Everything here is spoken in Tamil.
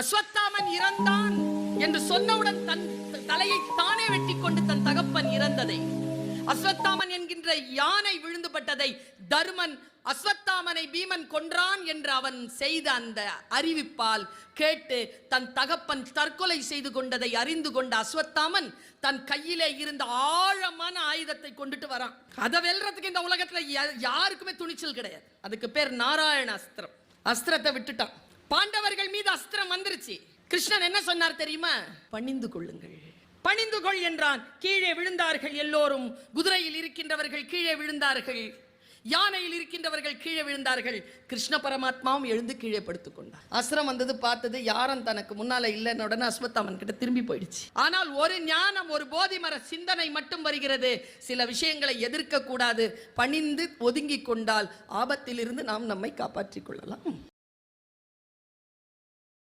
அஸ்வத்தாமன் இறந்தான் என்று சொன்னவுடன் தன் தலையை தானே வெட்டி கொண்டு தன் தகப்பன் இறந்ததை. அஸ்வத்தாமன் என்கின்ற யானை விழுந்துபட்டதை தருமன் அஸ்வத்தாமனை பீமன் கொன்றான் என்று அவன் செய்த அந்த அறிவிப்பால் கேட்டு தன் தகப்பன் தற்கொலை செய்து கொண்டதை அறிந்து கொண்ட அஸ்வத்தாமன் தன் கையிலே இருந்த ஆழமான ஆயுதத்தை கொண்டுட்டு வரான். அதை வெல்றதுக்கு இந்த உலகத்துல யாருக்குமே துணிச்சல் கிடையாது. அதுக்கு பேர் நாராயண அஸ்திரம். அஸ்திரத்தை விட்டுட்டான். பாண்டவர்கள் மீது அஸ்திரம் வந்துருச்சு. கிருஷ்ணன் என்ன சொன்னார் தெரியுமா? பணிந்து கொள்ளுங்கள். பணிந்து கொள் என்றான். கீழே விழுந்தார்கள் எல்லோரும். குதிரையில் இருக்கின்றவர்கள் கீழே விழுந்தார்கள். யானையில் இருக்கின்றவர்கள் கீழே விழுந்தார்கள். கிருஷ்ண பரமாத்மாவும் எழுந்து கீழே படுத்துக் கொண்டார். அஸ்திரம் வந்தது பார்த்தது யாரும் தனக்கு முன்னால இல்லைன்னு உடனே அஸ்வத்தாமன் கிட்ட திரும்பி போயிடுச்சு. ஆனால் ஒரு ஞானம் ஒரு போதி மர சிந்தனை மட்டும் வருகிறது. சில விஷயங்களை எதிர்க்க கூடாது. பணிந்து ஒதுங்கிக் கொண்டால் ஆபத்திலிருந்து நாம் நம்மை காப்பாற்றிக் கொள்ளலாம்.